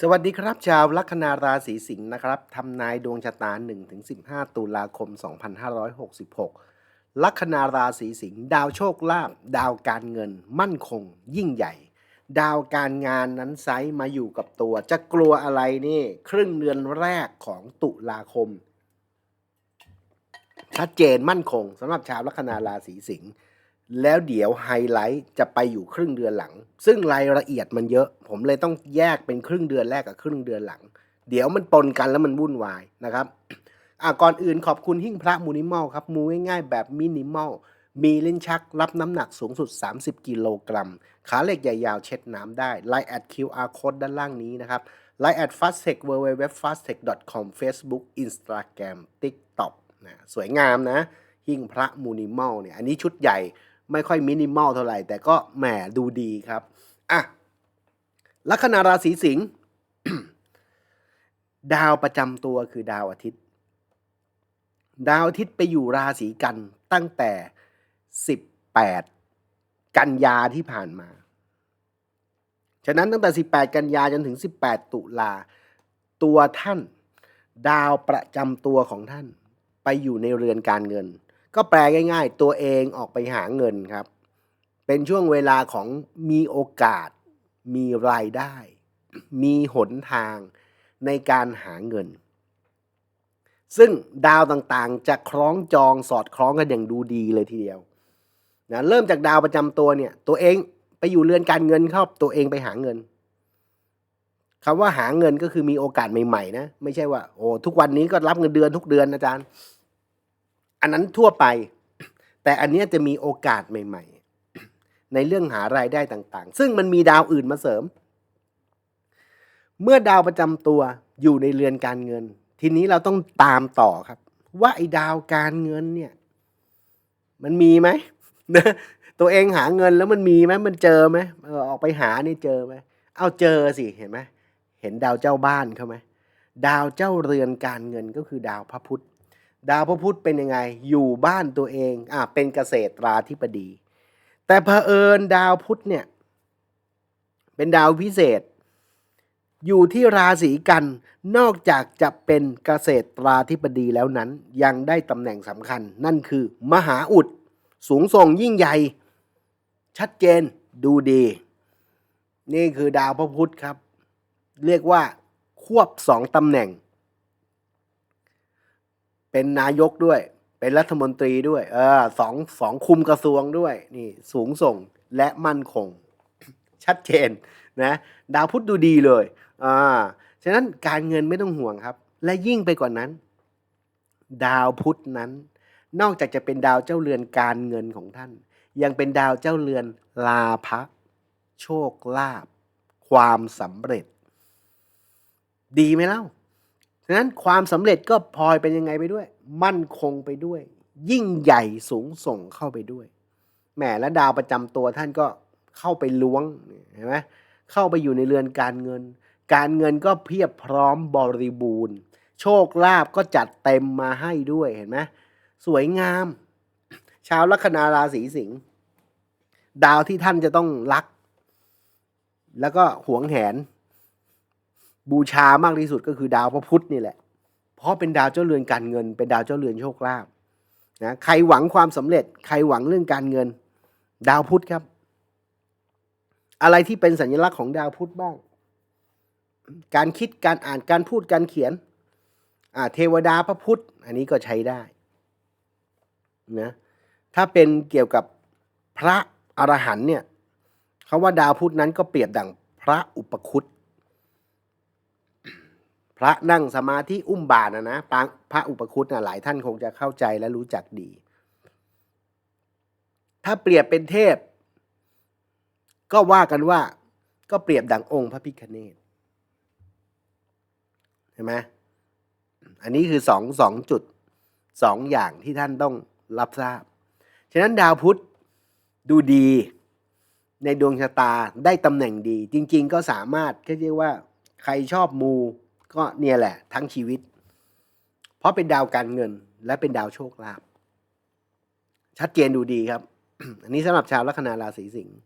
สวัสดีครับ ชาวลัคนาราศีสิงห์นะครับทำนายดวงชะตา 1-15 ตุลาคม 2566 ลัคนาราศีสิงห์ดาวโชคลาภดาวการเงิน มั่นคง ยิ่งใหญ่ ดาวการงานนั้นไซส์มาอยู่กับตัว จะกลัวอะไรนี่ ครึ่งเดือนแรกของตุลาคม ชัดเจนมั่นคงสำหรับชาวลัคนาราศีสิงห์ แล้วเดี๋ยวไฮไลท์จะไปอยู่ครึ่งเดือนหลัง ซึ่งรายละเอียดมันเยอะ ผมเลยต้องแยกเป็นครึ่งเดือนแรกกับครึ่งเดือนหลัง เดี๋ยวมันปนกันแล้วมันวุ่นวายนะครับอะก่อนอื่นขอบคุณหิ้งพระมูนิมอลครับ มูง่ายๆแบบมินิมอลมีลิ้นชักรับน้ำหนักสูงสุด 30 กิโลกรัม ขาเหล็กใหญ่ยาวเช็ดน้ำได้ Line at QR code ด้านล่างนี้นะครับ Line at fastech www fastech com Facebook Instagram TikTok นะสวยงามนะหิ้งพระมูนิมอลเนี่ยอันนี้ชุดใหญ่ ไม่ค่อยมินิมอลเท่าไหร่ แต่ก็แหมดูดีครับอะลัคนาราศีสิงห์ดาวประจำตัวคือดาวอาทิตย์ ดาวอาทิตย์ไปอยู่ราศีกันตั้งแต่ 18 กันยาที่ผ่านมา ฉะนั้นตั้งแต่ 18 กันยาจนถึง 18 ตุลาตัวท่าน ดาวประจำตัวของท่าน ไปอยู่ในเรือนการเงิน ก็แปลง่าย ๆ ตัวเองออกไปหาเงินครับ เป็นช่วงเวลาของมีโอกาส มีรายได้ มีหนทางในการหาเงิน ซึ่งดาวต่างๆ จะคล้องจองสอดคล้องกันอย่างดูดีเลยทีเดียวนะเริ่มจากดาวประจำตัวเนี่ย ตัวเองไปอยู่เรือนการเงินเข้าตัวเองไปหาเงินคำว่าหาเงินก็คือมีโอกาสใหม่ๆนะ ไม่ใช่ว่า โอ้ทุกวันนี้ก็รับเงินเดือนทุกเดือนอาจารย์ อันนั้นทั่วไป แต่อันนี้จะมีโอกาสใหม่ ๆ ในเรื่องหารายได้ต่างๆ ซึ่งมันมีดาวอื่นมาเสริม เมื่อดาวประจำตัวอยู่ในเรือนการเงิน ทีนี้เราต้องตามต่อครับ ว่าไอ้ดาวการเงินเนี่ย มันมีไหมนะตัวเองหาเงินแล้วมันมีไหมมันเจอไหมเออออกไปหานี่เจอไหมเอาเจอสิเห็นไหมเห็นดาวเจ้าบ้านเขาไหมดาวเจ้าเรือนการเงินก็คือดาวพระพุธ ดาวพระพุธเป็นยังไง อยู่บ้านตัวเองอะเป็นเกษตราธิบดี แต่เผอิญดาวพุธเนี่ย เป็นดาวพิเศษ อยู่ที่ราศีกัน นอกจากจะเป็นเกษตราธิบดีแล้วนั้น ยังได้ตำแหน่งสำคัญ นั่นคือ มหาอุด สูงส่งยิ่งใหญ่ ชัดเจนดูดี นี่คือดาวพระพุธครับ เรียกว่าควบสองตำแหน่ง เป็นนายกด้วย เป็นรัฐมนตรีด้วย เออสองสองคุมกระทรวงด้วย นี่สูงส่งและมั่นคง ชัดเจนนะดาวพุธดูดีเลยอ่าฉะนั้นการเงินไม่ต้องห่วงครับ และยิ่งไปกว่านั้น ดาวพุธนั้น นอกจากจะเป็นดาวเจ้าเรือนการเงินของท่าน ยังเป็นดาวเจ้าเรือนลาภะโชคลาภความสำเร็จ ดีไหมเล่า ฉะนั้นความสำเร็จก็พลอยเป็นยังไงไปด้วย มั่นคงไปด้วย ยิ่งใหญ่สูงส่งเข้าไปด้วยแหมและดาวประจำตัวท่านก็เข้าไปล้วงเห็นไหมเข้าไปอยู่ในเรือนการเงิน การเงินก็เพียบพร้อมบริบูรณ์ โชคลาภก็จัดเต็มมาให้ด้วยเห็นไหมสวยงาม ชาวลัคนาราศีสิงห์ดาวที่ท่านจะต้องรัก แล้วก็หวงแหน บูชามากที่สุดก็คือดาวพระพุธนี่แหละ เพราะเป็นดาวเจ้าเรือนการเงิน เป็นดาวเจ้าเรือนโชคลาภนะใครหวังความสำเร็จ ใครหวังเรื่องการเงิน ดาวพุธครับ อะไรที่เป็นสัญลักษณ์ของดาวพุธบ้าง การคิดการอ่านการพูดการเขียนอ่าเทวดาพระพุธอันนี้ก็ใช้ได้นะถ้าเป็นเกี่ยวกับพระอรหันเนี่ยเขาว่าดาวพุธนั้นก็เปรียบดังพระอุปคุต พระนั่งสมาธิอุ้มบาทนะนะปางพระอุปคุตนะหลายท่านคงจะเข้าใจและรู้จักดี ถ้าเปรียบเป็นเทพ ก็ว่ากันว่าก็เปรียบดังองค์พระพิคเนตเห็นไหมอันนี้คือสองสองจุดสองอย่างที่ท่านต้องรับทราบ ฉะนั้นดาวพุธดูดีในดวงชะตาได้ตำแหน่งดี จริง ๆ ก็สามารถเรียกว่าใครชอบมู ก็เนี่ยแหละ ทั้งชีวิต เพราะเป็นดาวการเงิน และเป็นดาวโชคลาภชัดเจนดูดีครับ อันนี้สำหรับชาวลัคนาราศีสิงห์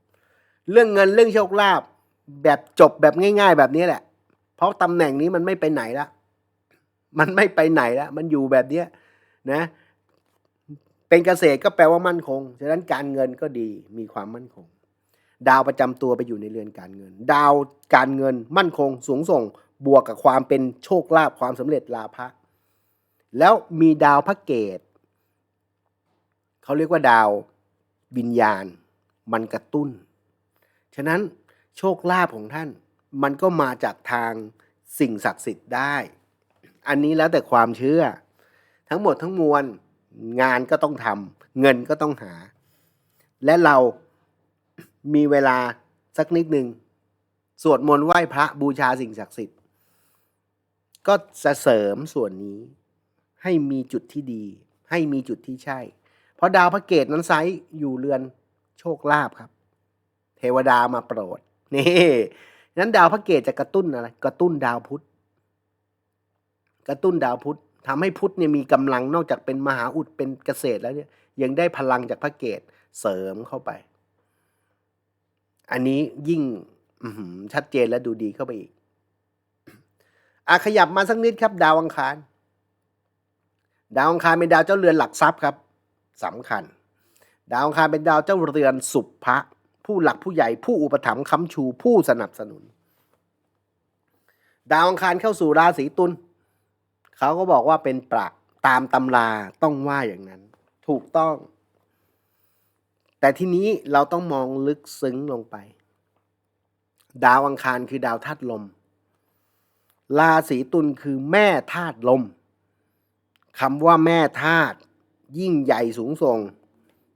เรื่องเงินเรื่องโชคลาภแบบจบแบบง่าย ๆ แบบนี้แหละ เพราะตำแหน่งนี้มันไม่ไปไหนละมันไม่ไปไหนละมันอยู่แบบเนี้ยนะ เป็นเกษตรก็แปลว่ามั่นคงฉะนั้นการเงินก็ดีมีความมั่นคง ดาวประจำตัวไปอยู่ในเรือนการเงิน ดาวการเงินมั่นคงสูงส่ง บวกกับความเป็นโชคลาภความสำเร็จลาภะแล้วมีดาวพระเกตเขาเรียกว่าดาววิญญาณ มันกระตุ้น ฉะนั้นโชคลาภของท่าน มันก็มาจากทางสิ่งศักดิ์สิทธิ์ได้ อันนี้แล้วแต่ความเชื่อ ทั้งหมดทั้งมวลงานก็ต้องทำเงินก็ต้องหา และเรามีเวลาสักนิดหนึ่งสวดมนต์ไหว้พระบูชาสิ่งศักดิ์สิทธิ์ ก็จะเสริมส่วนนี้ ให้มีจุดที่ดี ให้มีจุดที่ใช่ เพราะดาวพระเกตนั้นไซส์อยู่เรือนโชคลาภครับ เทวดามาโปรดนี่นั้นดาวพระเกตจะกระตุ้นอะไรกระตุ้นดาวพุธกระตุ้นดาวพุธทำให้พุธเนี่ยมีกำลังนอกจากเป็นมหาอุดเป็นเกษตรแล้วเนี่ยยังได้พลังจากพระเกตเสริมเข้าไป อันนี้ยิ่งชัดเจนและดูดีเข้าไปอีก อะขยับมาสักนิดครับ ดาวอังคาร ดาวอังคารเป็นดาวเจ้าเรือนหลักทรัพย์ครับสำคัญ ดาวอังคารเป็นดาวเจ้าเรือนสุภะผู้หลักผู้ใหญ่ผู้อุปถัมภ์ค้ำชูผู้สนับสนุน ดาวอังคารเข้าสู่ราศีตุลเขาก็บอกว่าเป็นปรักตามตำราต้องว่าอย่างนั้น ถูกต้อง แต่ทีนี้เราต้องมองลึกซึ้งลงไป ดาวอังคารคือดาวธาตุลม ราศีตุลคือแม่ธาตุลมคำว่าแม่ธาตุยิ่งใหญ่สูงส่ง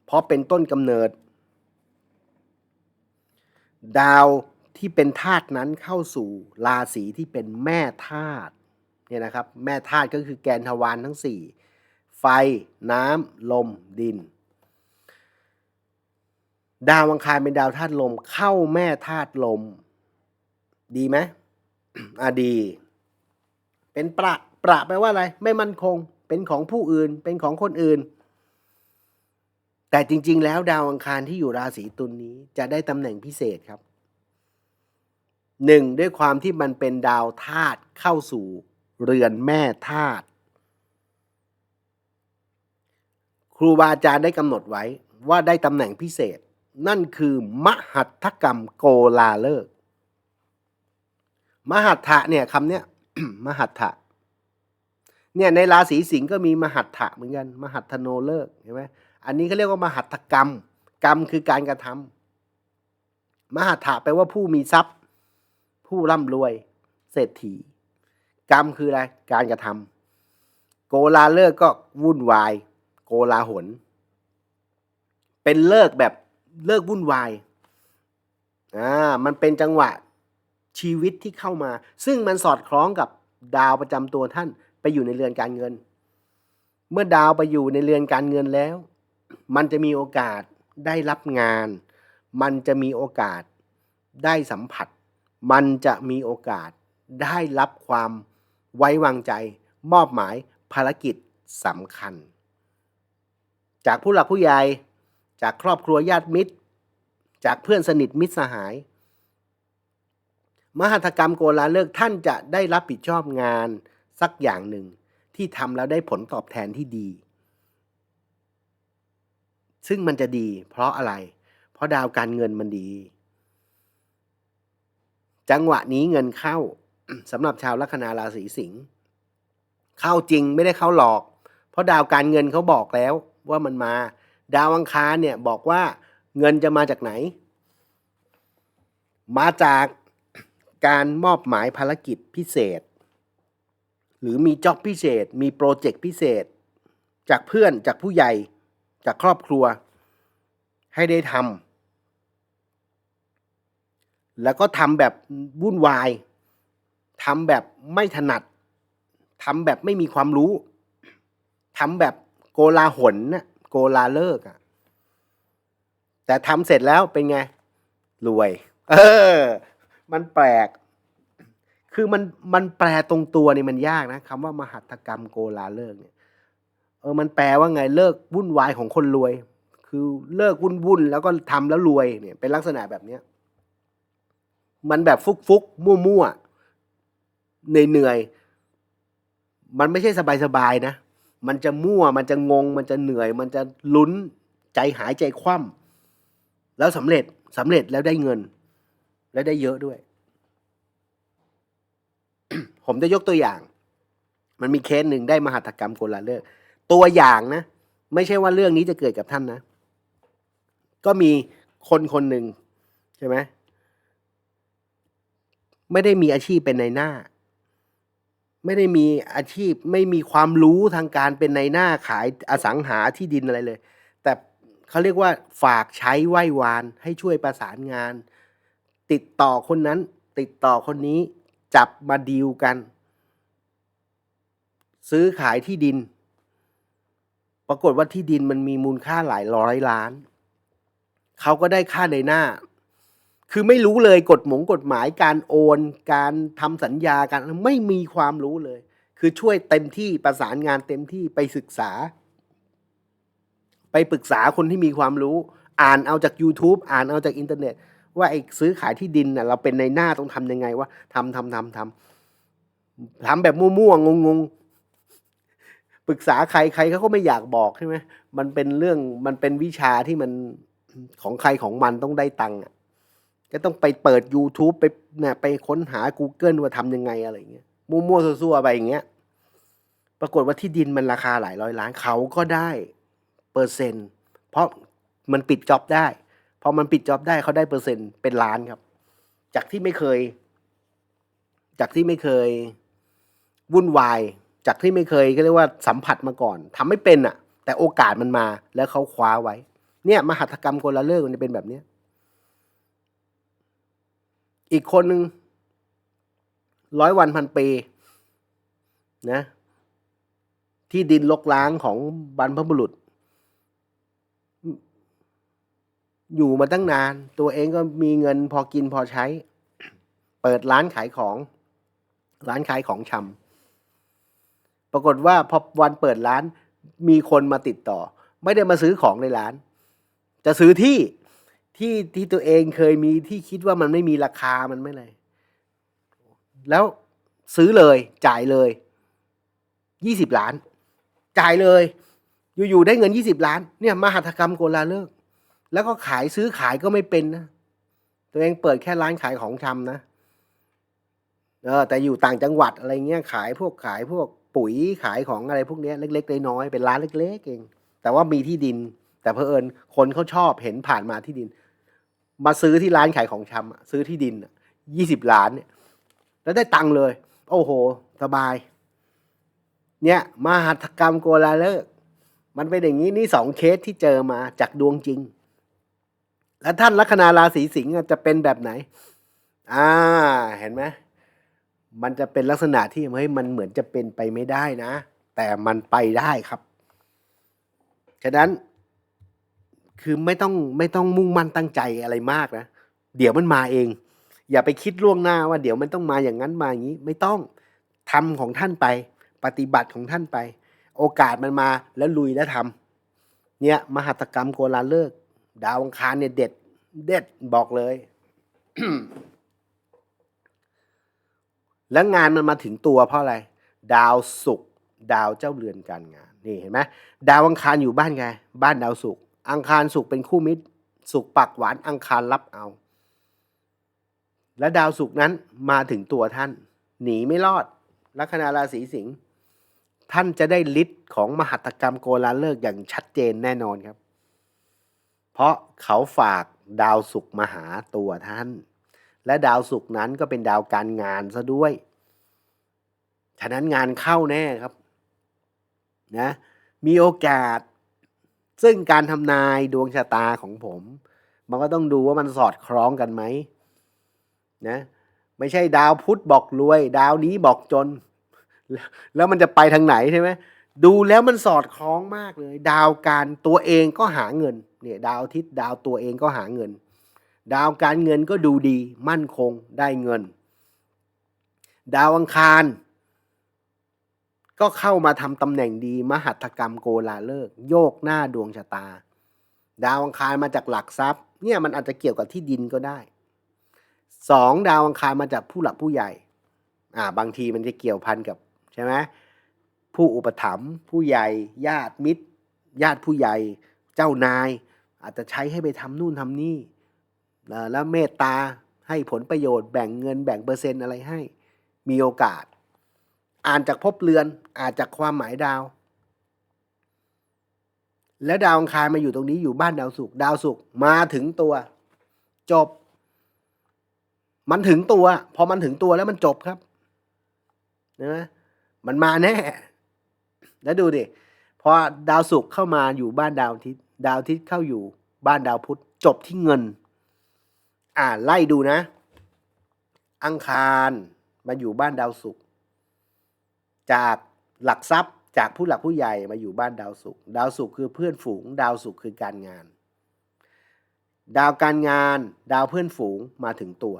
เพราะเป็นต้นกำเนิด ดาวที่เป็นธาตุนั้นเข้าสู่ราศีที่เป็นแม่ธาตุเนี่ยนะครับแม่ธาตุก็คือแกนทวารทั้งสี่ไฟ น้ำ ลม ดิน ดาวอังคารเป็นดาวธาตุลมเข้าแม่ธาตุลม ดีไหมอะดี เป็นประประแปลว่าอะไร ไม่มั่นคง เป็นของผู้อื่น เป็นของคนอื่น แต่จริง ๆ แล้วดาวอังคารที่อยู่ราศีตุลนนี้จะได้ตำแหน่งพิเศษครับหนึ่งด้วยความที่มันเป็นดาวธาตุเข้าสู่เรือนแม่ธาตุครูบาอาจารย์ได้กำหนดไว้ว่าได้ตำแหน่งพิเศษ นั่นคือมหัตถกรรมโกลาเลิกษ์มหัตถะเนี่ยคำเนี้ย มหัตถะเนี่ยในราศีสิงห์ก็มีมหัตถะเหมือนกัน มหัตถโนเลิกเห็นไหมอันนี้เขาเรียกว่ามหัตถกรรม กรรมคือการกระทำมหัตถะแปลว่าผู้มีทรัพย์ ผู้ร่ำรวย เศรษฐี กรรมคืออะไรการกระทำโกลาเลิกก็วุ่นวาย โกลาหลเป็นเลิกแบบเลิกวุ่นวายอ่ามันเป็นจังหวะ ชีวิตที่เข้ามา ซึ่งมันสอดคล้องกับดาวประจำตัวท่านไปอยู่ในเรือนการเงิน เมื่อดาวไปอยู่ในเรือนการเงินแล้ว มันจะมีโอกาสได้รับงาน มันจะมีโอกาสได้สัมผัส มันจะมีโอกาสได้รับความไว้วางใจ มอบหมายภารกิจสำคัญ จากผู้หลักผู้ใหญ่จากครอบครัวญาติมิตร จากเพื่อนสนิทมิตรสหาย มหัตกรรมโกลาเลิกท่านจะได้รับผิดชอบงานสักอย่างหนึ่ง ที่ทำแล้วได้ผลตอบแทนที่ดี ซึ่งมันจะดี เพราะอะไร เพราะดาวการเงินมันดี จังหวะนี้เงินเข้าสำหรับชาวลัคนาราศีสิงห์เข้าจริงไม่ได้เข้าหลอก เพราะดาวการเงินเขาบอกแล้วว่ามันมา ดาวอังคารเนี่ยบอกว่าเงินจะมาจากไหน มาจาก การมอบหมายภารกิจพิเศษ หรือมีจ็อบพิเศษ มีโปรเจกต์พิเศษ จากเพื่อนจากผู้ใหญ่จากครอบครัว ให้ได้ทำแล้วก็ทำแบบวุ่นวายทำแบบไม่ถนัดทำแบบไม่มีความรู้ทำแบบโกลาหลน่ะโกลาเลิกอะแต่ทำเสร็จแล้วเป็นไง รวย เออ มันแปลก คือมันมันแปลตรงตัวนี่มันยากนะคำว่ามหัตถกรรมโกลาเลิกเนี่ยเออมันแปลว่าไงเลิกวุ่นวายของคนรวย คือเลิกวุ่นวุ่นแล้วก็ทำแล้วรวยเนี่ยเป็นลักษณะแบบเนี้ยมันแบบฟุกฟุกมั่วมั่วเหนื่อยๆมันไม่ใช่สบายๆนะ มันจะมั่ว มันจะงง มันจะเหนื่อย มันจะลุ้นใจหายใจคว่ำแล้วสำเร็จสำเร็จแล้วได้เงิน และได้เยอะด้วย ผมจะยกตัวอย่าง มันมีเคสหนึ่งได้มหัตกรรมโกลาเลิกตัวอย่างนะ ไม่ใช่ว่าเรื่องนี้จะเกิดกับท่านนะ ก็มีคนคนหนึ่งใช่ไหมไม่ได้มีอาชีพเป็นในายหน้า ไม่ได้มีอาชีพไม่มีความรู้ทางการเป็นในายหน้าขายอสังหาที่ดินอะไรเลย แต่เขาเรียกว่าฝากใช้ไหว้วานให้ช่วยประสานงาน ติดต่อคนนั้น ติดต่อคนนี้จับมาดีลกัน ซื้อขายที่ดิน ปรากฏว่าที่ดินมันมีมูลค่าหลายร้อยล้าน เขาก็ได้ค่าในหน้า คือไม่รู้เลยกฎหมงกฎหมายการโอน การทำสัญญาการไม่มีความรู้เลย คือช่วยเต็มที่ประสานงานเต็มที่ไปศึกษา ไปปรึกษาคนที่มีความรู้ อ่านเอาจาก YouTube อ่านเอาจากอินเทอร์เน็ต ว่าไอ้ซื้อขายที่ดินน่ะเราเป็นในหน้าต้องทำยังไงว่าทำทำทำทำทำแบบมั่วๆงงๆปรึกษาใครใครเขาก็ไม่อยากบอกใช่ไหมมันเป็นเรื่องมันเป็นวิชาที่มันของใครของมันต้องได้ตังค์อะก็ต้องไปเปิด YouTube ไปเนี่ยไปค้นหา Google ว่าทำยังไงอะไรเงี้ยมั่วๆซั่วๆไปอย่างเงี้ย ปรากฏว่าที่ดินมันราคาหลายร้อยล้านเขาก็ได้เปอร์เซ็นต์ เพราะมันปิดจ็อบได้ พอมันปิดจ็อบได้เขาได้เปอร์เซ็นต์เป็นล้านครับ จากที่ไม่เคย จากที่ไม่เคยวุ่นวาย จากที่ไม่เคยก็เรียกว่าสัมผัสมาก่อนทำไม่เป็นอะ แต่โอกาสมันมาแล้วเขาคว้าไว้ เนี่ย มหัตกรรมคนละเลิกมันจะเป็นแบบเนี้ยอีกคนหนึ่งร้อยวันพันปีนะ ที่ดินลกล้างของบรรพบุรุษ อยู่มาตั้งนาน ตัวเองก็มีเงินพอกินพอใช้ เปิดร้านขายของ ร้านขายของชำปรากฏว่าพอวันเปิดร้านมีคนมาติดต่อ ไม่ได้มาซื้อของในร้าน จะซื้อที่ที่ที่ตัวเองเคยมีที่คิดว่ามันไม่มีราคามันไม่เลย แล้วซื้อเลยจ่ายเลยยี่สิบล้าน จ่ายเลย อยู่ๆได้เงินยี่สิบล้าน เนี่ยมหัตถกรรมโกลาเลิก แล้วก็ขายซื้อขายก็ไม่เป็นนะ ตัวเองเปิดแค่ร้านขายของชำนะ เออ แต่อยู่ต่างจังหวัดอะไรเงี้ย ขายพวกขายพวกปุ๋ยขายของอะไรพวกเนี้ยเล็กๆน้อยๆเป็นร้านเล็ก ๆ เอง แต่ว่ามีที่ดิน แต่เพอเอิญคนเขาชอบเห็นผ่านมาที่ดิน มาซื้อที่ร้านขายของชำอะซื้อที่ดินยี่สิบล้านเนี่ย แล้วได้ตังค์เลย โอ้โห สบาย เนี่ยมหัตกรรมโกลาเลิกมันเป็นอย่างนี้นี่สองเคสที่เจอมาจากดวงจริง แล้วท่านลัคนาราศีสิงห์จะเป็นแบบไหน อ่า เห็นไหมมันจะเป็นลักษณะที่เฮ้ยมันเหมือนจะเป็นไปไม่ได้นะ แต่มันไปได้ครับ ฉะนั้น คือไม่ต้องไม่ต้องมุ่งมั่นตั้งใจอะไรมากนะ เดี๋ยวมันมาเอง อย่าไปคิดล่วงหน้าว่าเดี๋ยวมันต้องมาอย่างนั้นมาอย่างนี้ ไม่ต้องทำของท่านไป ปฏิบัติของท่านไป โอกาสมันมาแล้วลุยแล้วทำเนี่ย มหัตกรรมโกลาเลิก ดาวอังคารเนี่ยเด็ด เด็ดบอกเลย แล้วงานมันมาถึงตัวเพราะอะไร ดาวศุกร์ดาวเจ้าเรือนการงาน นี่เห็นไหมดาวอังคารอยู่บ้านไง บ้านดาวศุกร์อังคารศุกร์เป็นคู่มิตรศุกร์ปักหวานอังคารรับเอา และดาวศุกร์นั้นมาถึงตัวท่าน หนีไม่รอดลัคนาราศีสิงห์ท่านจะได้ฤทธิ์ของมหัตกรรมโกลาเลิกอย่างชัดเจนแน่นอนครับ เพราะเขาฝากดาวศุกร์มาหาตัวท่าน และดาวศุกร์นั้นก็เป็นดาวการงานซะด้วย ฉะนั้นงานเข้าแน่ครับนะมีโอกาส ซึ่งการทำนายดวงชะตาของผม มันก็ต้องดูว่ามันสอดคล้องกันไหมนะไม่ใช่ดาวพุธบอกรวย ดาวนี้บอกจน แล้วแล้วมันจะไปทางไหนใช่ไหมดูแล้วมันสอดคล้องมากเลย ดาวการตัวเองก็หาเงิน เนี่ยดาวอาทิตย์ดาวตัวเองก็หาเงิน ดาวการเงินก็ดูดีมั่นคงได้เงิน ดาวอังคาร ก็เข้ามาทำตำแหน่งดีมหัตถกรรมโกลาเลิก โยกหน้าดวงชะตา ดาวอังคารมาจากหลักทรัพย์เนี่ยมันอาจจะเกี่ยวกับที่ดินก็ได้สองดาวอังคารมาจากผู้หลักผู้ใหญ่ อ่า บางทีมันจะเกี่ยวพันกับใช่ไหมผู้อุปถัมภ์ผู้ใหญ่ ญาติมิตร ญาติผู้ใหญ่ เจ้านาย อาจจะใช้ให้ไปทำนู่นทำนี่แล้วเมตตาให้ผลประโยชน์แบ่งเงินแบ่งเปอร์เซ็นต์อะไรให้ มีโอกาส อ่านจากภพเรือน อ่านจากความหมายดาว แล้วดาวอังคารมาอยู่ตรงนี้อยู่บ้านดาวศุกดาวศุกมาถึงตัว จบ มันถึงตัว พอมันถึงตัวแล้วมันจบครับนะมันมาแน่ แล้วดูดิพอดาวศุกเข้ามาอยู่บ้านดาวอาทิตย์ ดาวอาทิตย์เข้าอยู่ บ้านดาวพุธจบที่เงิน อ่าไล่ดูนะ อังคารมาอยู่บ้านดาวศุกร์จากหลักทรัพย์จากผู้หลักผู้ใหญ่มาอยู่บ้านดาวศุกร์ดาวศุกร์คือเพื่อนฝูง ดาวศุกร์คือการงาน ดาวการงาน ดาวเพื่อนฝูงมาถึงตัว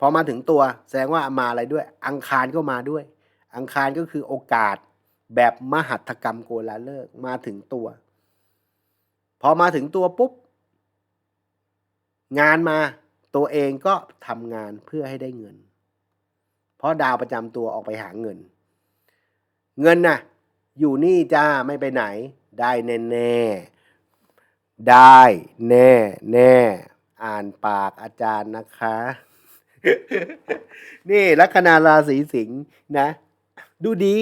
พอมาถึงตัว แสดงว่ามาอะไรด้วย อังคารก็มาด้วย อังคารก็คือโอกาส แบบมหัตถกรรมโกลาเลิกมาถึงตัว พอมาถึงตัวปุ๊บ งานมาตัวเองก็ทำงานเพื่อให้ได้เงิน เพราะดาวประจำตัวออกไปหาเงิน เงินน่ะ อยู่นี่จ้าไม่ไปไหน ได้แน่แน่ได้แน่แน่อ่านปากอาจารย์นะคะ นี่ลัคนาราศีสิงห์นะ ดูดี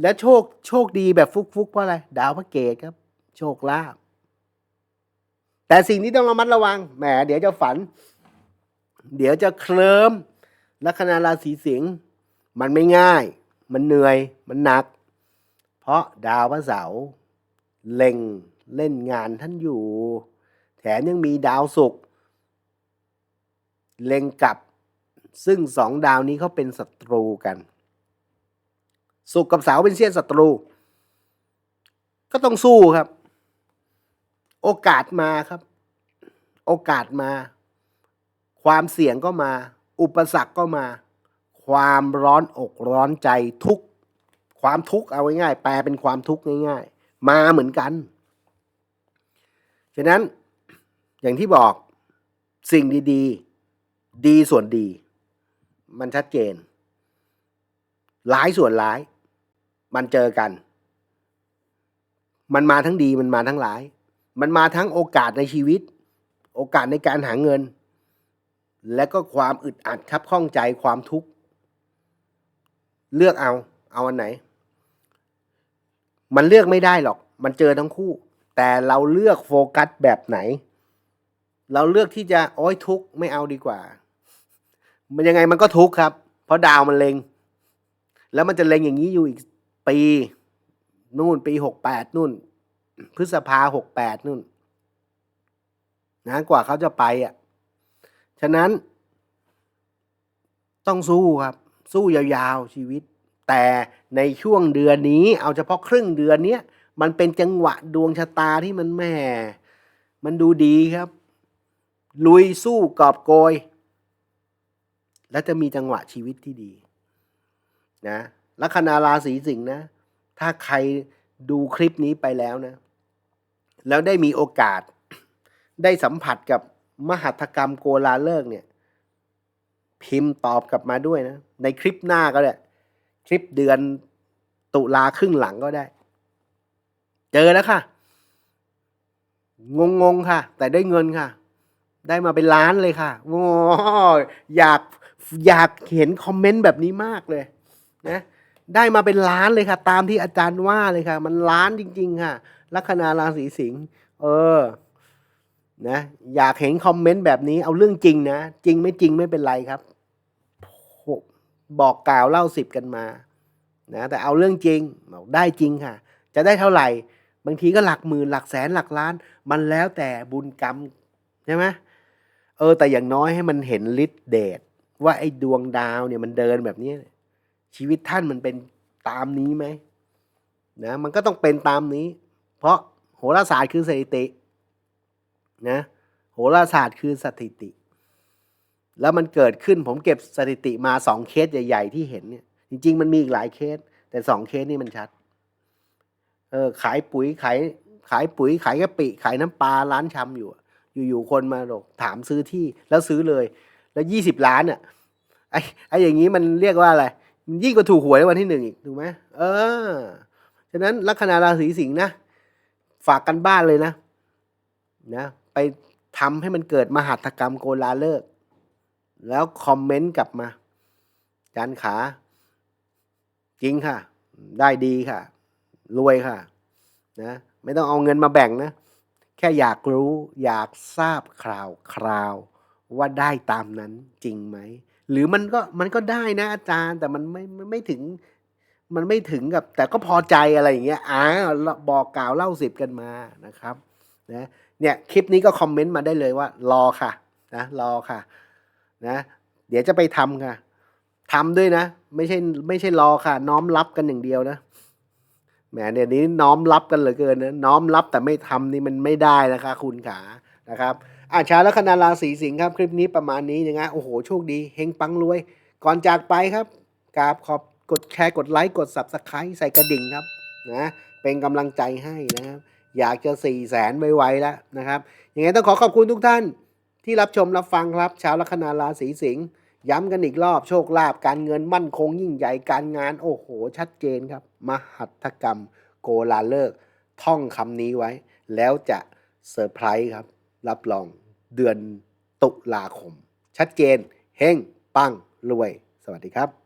และโชคโชคดีแบบฟุกๆเพราะอะไร ดาวพระเกตครับ โชคลาภแต่สิ่งที่ต้องระมัดระวังแหมเดี๋ยวจะฝัน เดี๋ยวจะเคลิ้มลัคนาราศีสิงห์มันไม่ง่าย มันเหนื่อยมันหนัก เพราะดาวพระเสาร์เล็งเล่นงานท่านอยู่ แถมยังมีดาวศุกร์เล็งกลับ ซึ่งสองดาวนี้เขาเป็นศัตรูกัน ศุกร์กับเสาร์เป็นเสี้ยนศัตรู ก็ต้องสู้ครับ โอกาสมาครับ โอกาสมา ความเสี่ยงก็มา อุปสรรคก็มา ความร้อนอกร้อนใจทุกความทุกข์เอาง่ายๆแปลเป็นความทุกข์ง่ายๆ มาเหมือนกันฉะนั้นอย่างที่บอกสิ่งดี ๆ ดีส่วนดี มันชัดเจน ร้ายส่วนร้าย มันเจอกัน มันมาทั้งดีมันมาทั้งร้าย มันมาทั้งโอกาสในชีวิต โอกาสในการหาเงิน และก็ความอึดอัดครับข้องใจความทุกข์ เลือกเอา เอาอันไหน มันเลือกไม่ได้หรอก มันเจอทั้งคู่ แต่เราเลือกโฟกัสแบบไหน เราเลือกที่จะโอ้ยทุกข์ไม่เอาดีกว่า มันยังไงมันก็ทุกข์ครับ เพราะดาวมันเลงแล้วมันจะเลงอย่างนี้อยู่อีก ปีนู่นปีหกแปดนู่น พฤษภาหกแปดนู่นนะกว่าเขาจะไปอะ ฉะนั้น ต้องสู้ครับ สู้ยาวๆชีวิต แต่ในช่วงเดือนนี้ เอาเฉพาะครึ่งเดือนเนี้ยมันเป็นจังหวะดวงชะตาที่มันแม่ มันดูดีครับ ลุยสู้กอบโกย และจะมีจังหวะชีวิตที่ดี นะ ลัคนาราศีสิงห์นะ ถ้าใครดูคลิปนี้ไปแล้วนะ แล้วได้มีโอกาส ได้สัมผัสกับมหัตกรรมโกลาเลิกเนี่ย พิมพ์ตอบกลับมาด้วยนะ ในคลิปหน้าก็ได้คลิปเดือนตุลาครึ่งหลังก็ได้ เจอแล้วค่ะ งงๆค่ะ แต่ได้เงินค่ะ ได้มาเป็นล้านเลยค่ะโอ้อยากอยากเห็นคอมเมนต์แบบนี้มากเลย นะ ได้มาเป็นล้านเลยค่ะ ตามที่อาจารย์ว่าเลยค่ะ มันล้านจริง ๆ ค่ะ ลัคนาราศีสิงห์เออนะอยากเห็นคอมเมนต์แบบนี้เอาเรื่องจริงนะ จริงไม่จริงไม่เป็นไรครับ บอกกล่าวเล่าสิบกันมานะแต่เอาเรื่องจริงบอกได้จริงค่ะ จะได้เท่าไหร่ บางทีก็หลักหมื่นหลักแสนหลักล้าน มันแล้วแต่บุญกรรมใช่ไหมเออแต่อย่างน้อยให้มันเห็นฤทธิ์เดชว่าไอ้ดวงดาวเนี่ยมันเดินแบบนี้ ชีวิตท่านมันเป็นตามนี้ไหมนะมันก็ต้องเป็นตามนี้ เพราะโหราศาสตร์คือสถิตินะโหราศาสตร์คือสถิติ แล้วมันเกิดขึ้นผมเก็บสถิติมาสองเคสใหญ่ ๆ ที่เห็นเนี่ยจริง ๆ มันมีอีกหลายเคส แต่สองเคสนี่มันชัดเออขายปุ๋ยขายขายปุ๋ยขายกะปิขายน้ำปลาร้านชำอยู่ อยู่ๆคนมาบอกถามซื้อที่แล้วซื้อเลย แล้วยี่สิบล้านอะไอ้ไอ้อย่างนี้มันเรียกว่าอะไร ยิ่งกว่าถูกหวยวันที่หนึ่งอีกถูกไหมเออฉะนั้นลัคนาราศีสิงห์นะ ฝากกันบ้านเลยนะนะ ไปทำให้มันเกิดมหัตกรรมโกลาเลิก แล้วคอมเมนต์กลับมาจานขา จริงค่ะ ได้ดีค่ะ รวยค่ะ นะ ไม่ต้องเอาเงินมาแบ่งนะ แค่อยากรู้อยากทราบคราวคราว ว่าได้ตามนั้นจริงไหม หรือมันก็มันก็ได้นะอาจารย์ แต่มันไม่ไม่ไม่ถึง มันไม่ถึงกับ แต่ก็พอใจอะไรอย่างเงี้ยอ่าบอกกล่าวเล่าสิบกันมานะครับนะเนี่ยคลิปนี้ก็คอมเมนต์มาได้เลยว่า รอค่ะนะรอค่ะนะเดี๋ยวจะไปทำค่ะทำด้วยนะ ไม่ใช่ไม่ใช่รอค่ะ น้อมรับกันอย่างเดียวนะแหมเดี๋ยวนี้น้อมรับกันเหลือเกินนะน้อมรับแต่ไม่ทำนี่มันไม่ได้นะคะ คุณขานะครับ อาชาและคณาราศีสิงห์ครับ คลิปนี้ประมาณนี้นะฮะโอ้โห โชคดีเฮงปังรวย ก่อนจากไปครับกราบขอบกดแชร์กดไลค์กด subscribe ใส่กระดิ่งครับนะเป็นกำลังใจให้นะครับ อยากจะ4ี่แสนไวๆแล้วนะครับยังไงต้องขอขอบคุณทุกท่าน ที่รับชมรับฟังครับชาวลัคนาราศีสิงห์ย้ำกันอีกรอบโชคลาภการเงินมั่นคงยิ่งใหญ่การงานโอ้โห ชัดเจนครับ มหัตกรรม โกลาเลิก ท่องคำนี้ไว้ แล้วจะเซอร์ไพรส์ครับ รับรอง เดือนตุลาคม ชัดเจน เฮงปังรวย สวัสดีครับ